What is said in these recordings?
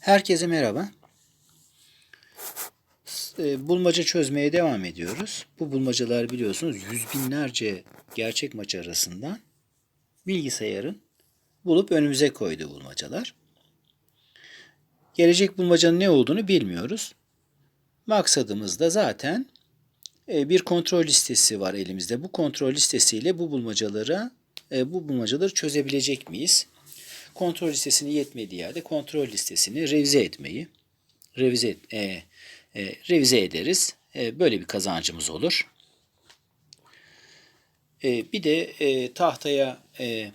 Herkese merhaba. E, Bulmaca çözmeye devam ediyoruz. Bu bulmacalar biliyorsunuz yüz binlerce gerçek maç arasından bilgisayarın bulup önümüze koyduğu bulmacalar. Gelecek bulmacanın ne olduğunu bilmiyoruz. Maksadımız da zaten e, bir kontrol listesi var elimizde. Bu kontrol listesiyle bu bulmacalara e, bu bulmacaları çözebilecek miyiz? Kontrol listesini yetmediği yerde kontrol listesini revize etmeyi revize et- e, e, revize ederiz. E, böyle bir kazancımız olur. E, bir de e, tahtaya e,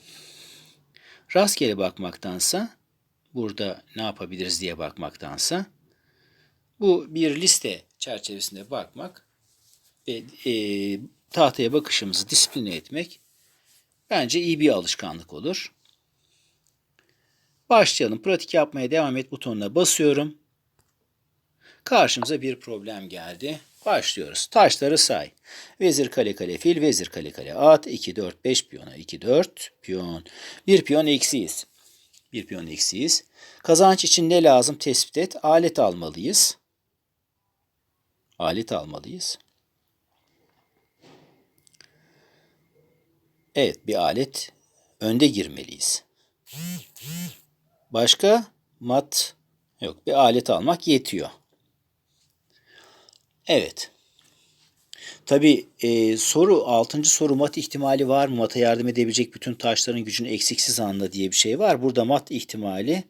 rastgele bakmaktansa burada ne yapabiliriz diye bakmaktansa bu bir liste çerçevesinde bakmak ve e, tahtaya bakışımızı disipline etmek bence iyi bir alışkanlık olur. Başlayalım. Pratik yapmaya devam et butonuna basıyorum. Karşımıza bir problem geldi. Başlıyoruz. Taşları say. Vezir kale kale fil, vezir kale kale at. 2 4 5 piyona 2 4 piyon. Bir piyon eksiyiz. Bir piyon eksiyiz. Kazanç için ne lazım tespit et. Alet almalıyız. Alet almalıyız. Evet bir alet önde girmeliyiz. Başka mat yok. Bir alet almak yetiyor. Evet. Tabi soru 6. soru mat ihtimali var mı? Mata yardım edebilecek bütün taşların gücünü eksiksiz anla diye bir şey var. Burada mat ihtimali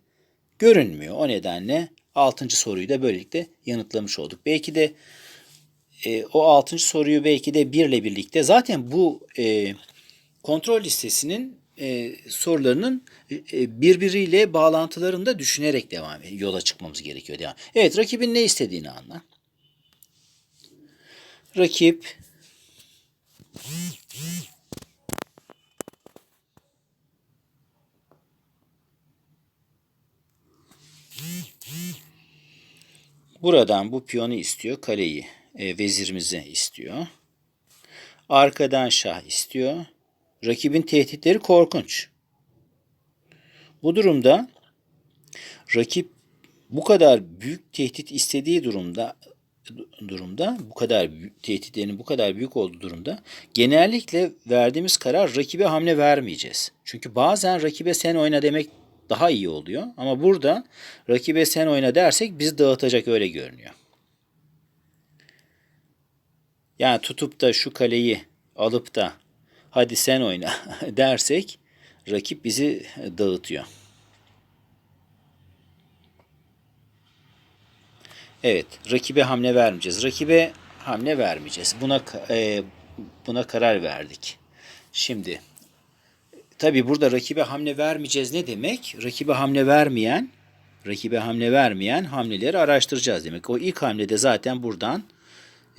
görünmüyor. O nedenle 6. soruyu da böylelikle yanıtlamış olduk. Belki de e, o 6. soruyu belki de 1 ile birlikte zaten bu e, kontrol listesinin e, sorularının e, birbiriyle bağlantılarını da düşünerek devam yola çıkmamız gerekiyor. Devam. Evet rakibin ne istediğini anla. Rakip buradan bu piyonu istiyor, kaleyi, e, vezirimizi istiyor. Arkadan şah istiyor. Rakibin tehditleri korkunç. Bu durumda rakip bu kadar büyük tehdit istediği durumda durumda bu kadar tehditlerin bu kadar büyük olduğu durumda genellikle verdiğimiz karar rakibe hamle vermeyeceğiz. Çünkü bazen rakibe sen oyna demek daha iyi oluyor ama burada rakibe sen oyna dersek bizi dağıtacak öyle görünüyor. Yani tutup da şu kaleyi alıp da hadi sen oyna dersek rakip bizi dağıtıyor. Evet, rakibe hamle vermeyeceğiz. Rakibe hamle vermeyeceğiz. Buna e, buna karar verdik. Şimdi tabii burada rakibe hamle vermeyeceğiz ne demek? Rakibe hamle vermeyen, rakibe hamle vermeyen hamleleri araştıracağız demek. O ilk hamlede zaten buradan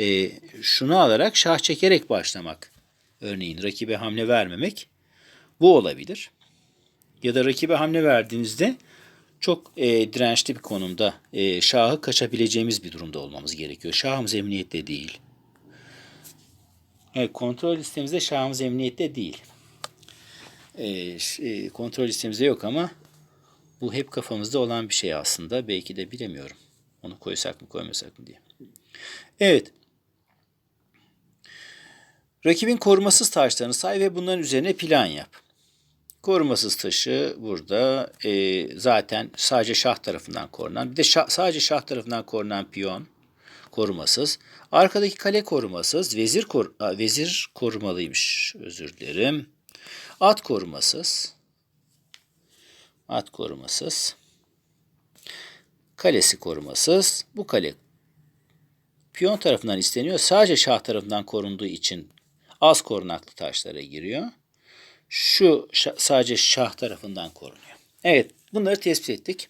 e, şunu alarak şah çekerek başlamak. Örneğin rakibe hamle vermemek bu olabilir. Ya da rakibe hamle verdiğinizde çok e, dirençli bir konumda e, şahı kaçabileceğimiz bir durumda olmamız gerekiyor. Şahımız emniyette değil. Evet, kontrol listemizde şahımız emniyette değil. E, e, kontrol listemizde yok ama bu hep kafamızda olan bir şey aslında. Belki de bilemiyorum. Onu koysak mı koymasak mı diye. Evet. Rakibin korumasız taşlarını say ve bunların üzerine plan yap. Korumasız taşı burada e, zaten sadece şah tarafından korunan. Bir de şah- sadece şah tarafından korunan piyon korumasız. Arkadaki kale korumasız. Vezir kor Aa, vezir korumalıymış. Özür dilerim. At korumasız. At korumasız. Kalesi korumasız. Bu kale piyon tarafından isteniyor. Sadece şah tarafından korunduğu için az korunaklı taşlara giriyor şu sadece şah tarafından korunuyor. Evet, bunları tespit ettik.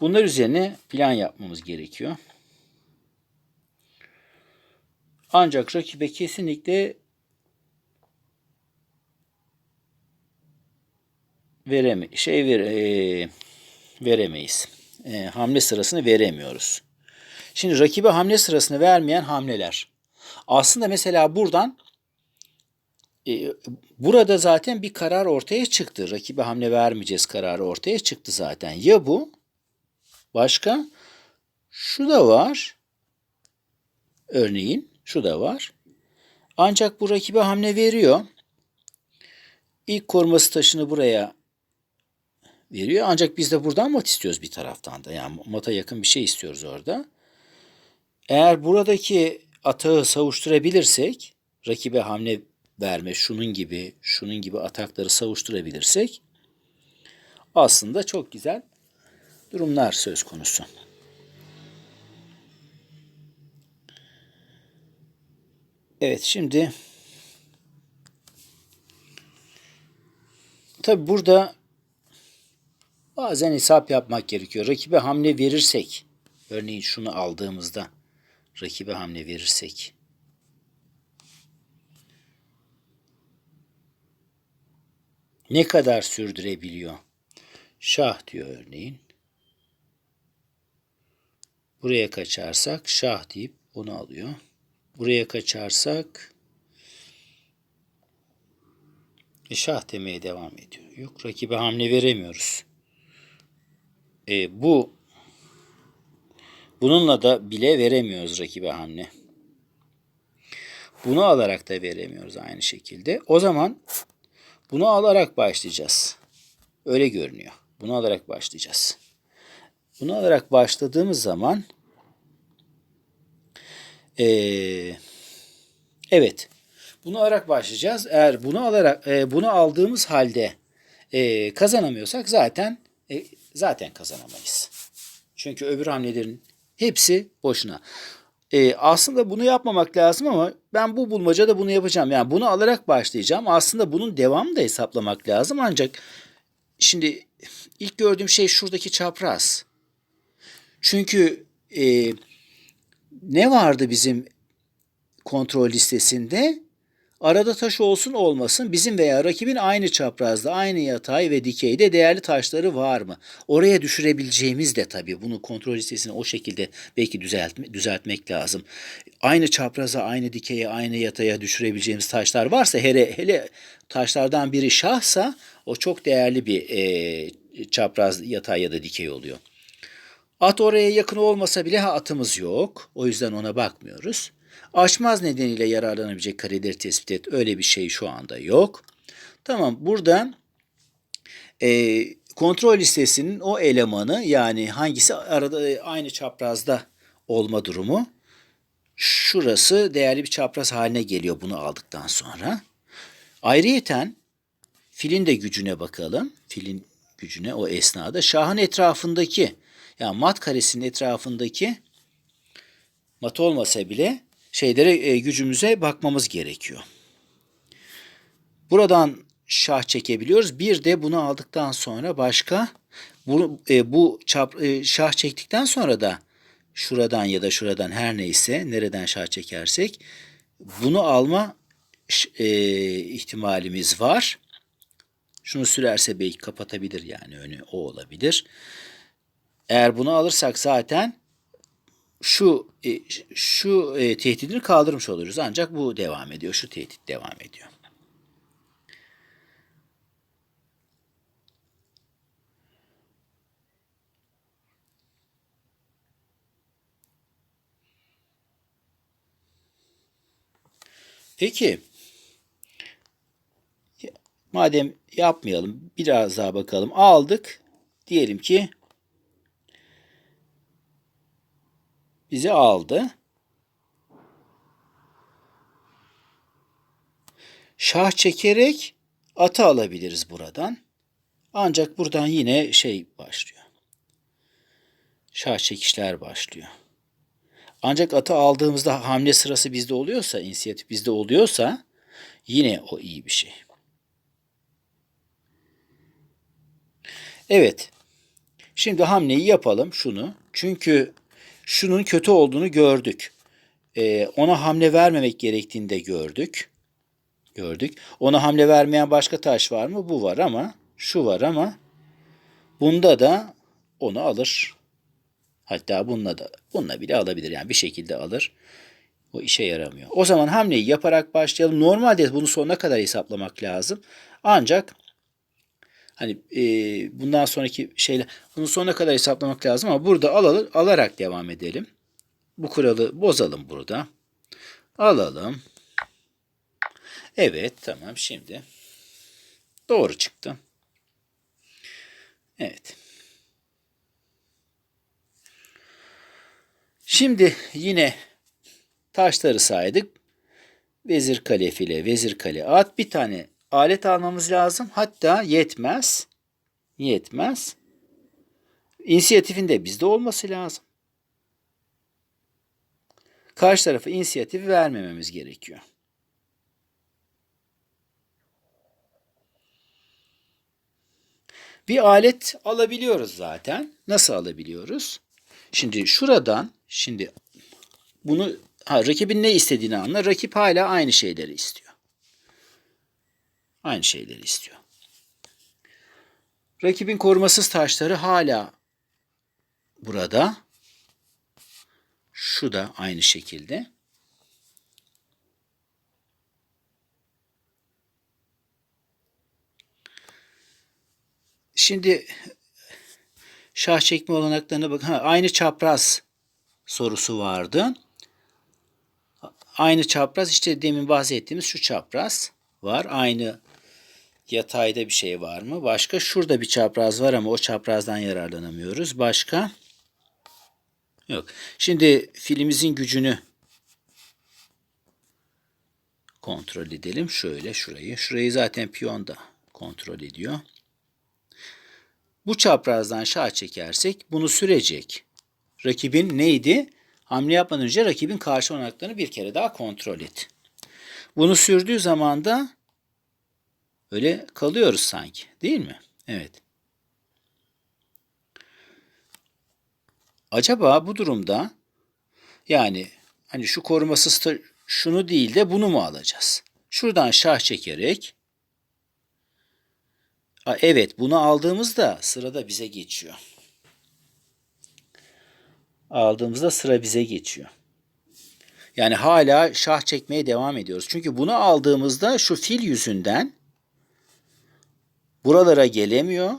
Bunlar üzerine plan yapmamız gerekiyor. Ancak rakibe kesinlikle vereme şey ver, e, veremeyiz. E, hamle sırasını veremiyoruz. Şimdi rakibe hamle sırasını vermeyen hamleler. Aslında mesela buradan burada zaten bir karar ortaya çıktı. Rakibe hamle vermeyeceğiz kararı ortaya çıktı zaten. Ya bu Başka? Şu da var. Örneğin şu da var. Ancak bu rakibe hamle veriyor. İlk koruması taşını buraya veriyor. Ancak biz de buradan mat istiyoruz bir taraftan da. Yani mata yakın bir şey istiyoruz orada. Eğer buradaki atağı savuşturabilirsek, rakibe hamle verme, şunun gibi, şunun gibi atakları savuşturabilirsek aslında çok güzel durumlar söz konusu. Evet şimdi tabi burada bazen hesap yapmak gerekiyor. Rakibe hamle verirsek örneğin şunu aldığımızda rakibe hamle verirsek ne kadar sürdürebiliyor? Şah diyor örneğin. Buraya kaçarsak şah deyip onu alıyor. Buraya kaçarsak e, şah demeye devam ediyor. Yok rakibe hamle veremiyoruz. E, bu bununla da bile veremiyoruz rakibe hamle. Bunu alarak da veremiyoruz aynı şekilde. O zaman bunu alarak başlayacağız. Öyle görünüyor. Bunu alarak başlayacağız. Bunu alarak başladığımız zaman ee, evet bunu alarak başlayacağız. Eğer bunu alarak e, bunu aldığımız halde e, kazanamıyorsak zaten e, zaten kazanamayız. Çünkü öbür hamlelerin hepsi boşuna. E, aslında bunu yapmamak lazım ama ben bu bulmacada bunu yapacağım. Yani bunu alarak başlayacağım. Aslında bunun devamını da hesaplamak lazım. Ancak şimdi ilk gördüğüm şey şuradaki çapraz. Çünkü e, ne vardı bizim kontrol listesinde? Arada taş olsun olmasın bizim veya rakibin aynı çaprazda, aynı yatay ve dikeyde değerli taşları var mı? Oraya düşürebileceğimiz de tabii bunu kontrol listesini o şekilde belki düzeltme, düzeltmek lazım. Aynı çapraza, aynı dikeye, aynı yataya düşürebileceğimiz taşlar varsa hele, hele taşlardan biri şahsa o çok değerli bir e, çapraz, yatay ya da dikey oluyor. At oraya yakın olmasa bile atımız yok. O yüzden ona bakmıyoruz. Aşmaz nedeniyle yararlanabilecek kareleri tespit et. Öyle bir şey şu anda yok. Tamam burada e, kontrol listesinin o elemanı yani hangisi arada e, aynı çaprazda olma durumu. Şurası değerli bir çapraz haline geliyor bunu aldıktan sonra. Ayrıyeten filin de gücüne bakalım. Filin gücüne o esnada şahın etrafındaki yani mat karesinin etrafındaki mat olmasa bile şeylere e, gücümüze bakmamız gerekiyor. Buradan şah çekebiliyoruz. Bir de bunu aldıktan sonra başka bu, e, bu çap, e, şah çektikten sonra da şuradan ya da şuradan her neyse nereden şah çekersek bunu alma e, ihtimalimiz var. Şunu sürerse belki kapatabilir yani önü o olabilir. Eğer bunu alırsak zaten şu e, şu e, tehdidini kaldırmış oluruz. Ancak bu devam ediyor. Şu tehdit devam ediyor. Peki madem yapmayalım biraz daha bakalım. Aldık. Diyelim ki bizi aldı. Şah çekerek atı alabiliriz buradan. Ancak buradan yine şey başlıyor. Şah çekişler başlıyor. Ancak atı aldığımızda hamle sırası bizde oluyorsa, inisiyatif bizde oluyorsa yine o iyi bir şey. Evet. Şimdi hamleyi yapalım şunu. Çünkü şunun kötü olduğunu gördük. Ee, ona hamle vermemek gerektiğini de gördük. Gördük. Ona hamle vermeyen başka taş var mı? Bu var ama şu var ama bunda da onu alır. Hatta bununla da bununla bile alabilir. Yani bir şekilde alır. O işe yaramıyor. O zaman hamleyi yaparak başlayalım. Normalde bunu sonuna kadar hesaplamak lazım. Ancak Hani e, bundan sonraki şeyler bunu sonuna kadar hesaplamak lazım ama burada alalım, alarak devam edelim. Bu kuralı bozalım burada. Alalım. Evet tamam şimdi. Doğru çıktı. Evet. Şimdi yine taşları saydık. Vezir kale file, vezir kale at. Bir tane alet almamız lazım. Hatta yetmez. Yetmez. İnisiyatifin de bizde olması lazım. Karşı tarafa inisiyatif vermememiz gerekiyor. Bir alet alabiliyoruz zaten. Nasıl alabiliyoruz? Şimdi şuradan şimdi bunu ha, rakibin ne istediğini anla. Rakip hala aynı şeyleri istiyor. Aynı şeyleri istiyor. Rakibin korumasız taşları hala burada. Şu da aynı şekilde. Şimdi şah çekme olanaklarına bak. Ha, aynı çapraz sorusu vardı. Aynı çapraz işte demin bahsettiğimiz şu çapraz var. Aynı yatayda bir şey var mı? Başka şurada bir çapraz var ama o çaprazdan yararlanamıyoruz. Başka yok. Şimdi filimizin gücünü kontrol edelim. Şöyle şurayı. Şurayı zaten piyon da kontrol ediyor. Bu çaprazdan şah çekersek bunu sürecek. Rakibin neydi? Hamle yapmadan önce rakibin karşı olanaklarını bir kere daha kontrol et. Bunu sürdüğü zaman da öyle kalıyoruz sanki. Değil mi? Evet. Acaba bu durumda yani hani şu korumasız şunu değil de bunu mu alacağız? Şuradan şah çekerek Aa, evet bunu aldığımızda sırada bize geçiyor. Aldığımızda sıra bize geçiyor. Yani hala şah çekmeye devam ediyoruz. Çünkü bunu aldığımızda şu fil yüzünden buralara gelemiyor.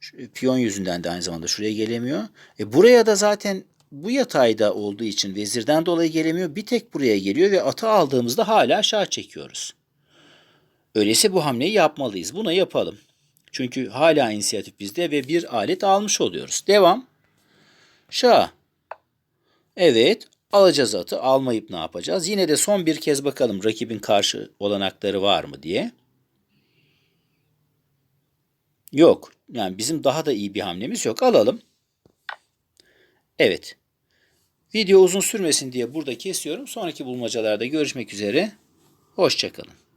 Şu Piyon yüzünden de aynı zamanda şuraya gelemiyor. E buraya da zaten bu yatayda olduğu için vezirden dolayı gelemiyor. Bir tek buraya geliyor ve atı aldığımızda hala şah çekiyoruz. Öyleyse bu hamleyi yapmalıyız. Buna yapalım. Çünkü hala inisiyatif bizde ve bir alet almış oluyoruz. Devam. Şah. Evet. Alacağız atı. Almayıp ne yapacağız? Yine de son bir kez bakalım rakibin karşı olanakları var mı diye. Yok. Yani bizim daha da iyi bir hamlemiz yok. Alalım. Evet. Video uzun sürmesin diye burada kesiyorum. Sonraki bulmacalarda görüşmek üzere. Hoşçakalın.